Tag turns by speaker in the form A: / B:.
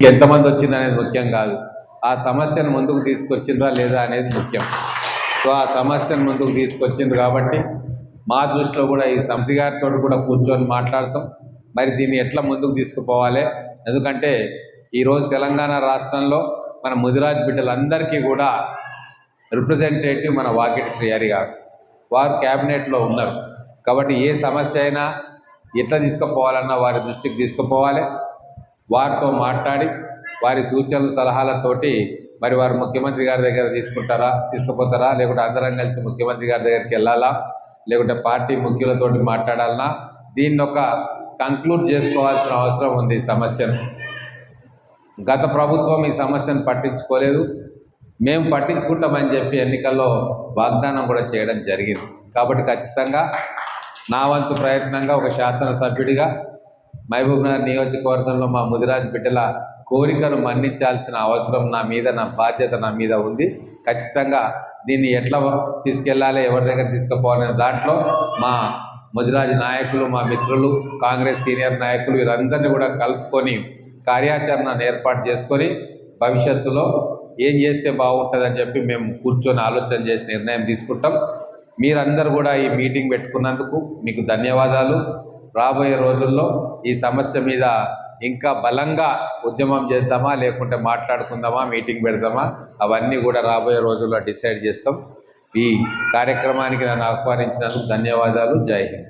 A: ఎంతమంది వచ్చిందనేది ముఖ్యం కాదు. ఆ సమస్యను ముందుకు తీసుకొచ్చిండ్రా లేదా అనేది ముఖ్యం. సో ఆ సమస్యను ముందుకు తీసుకొచ్చిండ్రు కాబట్టి మా దృష్టిలో కూడా ఈ సమితి గారితో కూడా కూర్చొని మాట్లాడతాం. మరి దీన్ని ఎట్లా ముందుకు తీసుకుపోవాలి? ఎందుకంటే ఈరోజు తెలంగాణ రాష్ట్రంలో మన ముదిరాజ్ బిడ్డలందరికీ కూడా రిప్రజెంటేటివ్ మన వాకిటి శ్రీహరి గారు. వారు క్యాబినెట్లో ఉన్నారు. కాబట్టి ఏ సమస్య అయినా ఎట్లా తీసుకుపోవాలన్నా వారి దృష్టికి తీసుకుపోవాలి. వారితో మాట్లాడి వారి సూచనలు సలహాలతోటి మరి వారు ముఖ్యమంత్రి గారి దగ్గర తీసుకుంటారా తీసుకుపోతారా లేకుంటే అందరం కలిసి ముఖ్యమంత్రి గారి దగ్గరికి వెళ్ళాలా లేకుంటే పార్టీ ముఖ్యులతోటి మాట్లాడాలన్నా దీన్ని ఒక కంక్లూడ్ చేసుకోవాల్సిన అవసరం ఉంది ఈ సమస్యను. గత ప్రభుత్వం ఈ సమస్యను పట్టించుకోలేదు. మేము పట్టించుకుంటామని చెప్పి ఎన్నికల్లో వాగ్దానం కూడా చేయడం జరిగింది. కాబట్టి ఖచ్చితంగా నా వంతు ప్రయత్నంగా ఒక శాసనసభ్యుడిగా మహబూబ్నగర్ నియోజకవర్గంలో మా ముదిరాజ్ బిడ్డల కోరికను మన్నించాల్సిన అవసరం నా మీద నా బాధ్యత నా మీద ఉంది. ఖచ్చితంగా దీన్ని ఎట్లా తీసుకెళ్ళాలి ఎవరి దగ్గర తీసుకుపోవాలనే దాంట్లో మా ముదిరాజ్ నాయకులు మా మిత్రులు కాంగ్రెస్ సీనియర్ నాయకులు వీరందరినీ కూడా కలుపుకొని కార్యాచరణను ఏర్పాటు చేసుకొని భవిష్యత్తులో ఏం చేస్తే బాగుంటుందని చెప్పి మేము కూర్చొని ఆలోచన చేసి నిర్ణయం తీసుకుంటాం. మీరందరూ కూడా ఈ మీటింగ్ పెట్టుకున్నందుకు మీకు ధన్యవాదాలు. రాబోయే రోజుల్లో ఈ సమస్య మీద ఇంకా బలంగా ఉద్యమం చేద్దామా లేకుంటే మాట్లాడుకుందామా మీటింగ్ పెడదామా అవన్నీ కూడా రాబోయే రోజుల్లో డిసైడ్ చేస్తాం. ఈ కార్యక్రమానికి నన్ను ఆహ్వానించినందుకు ధన్యవాదాలు. జై హింద్.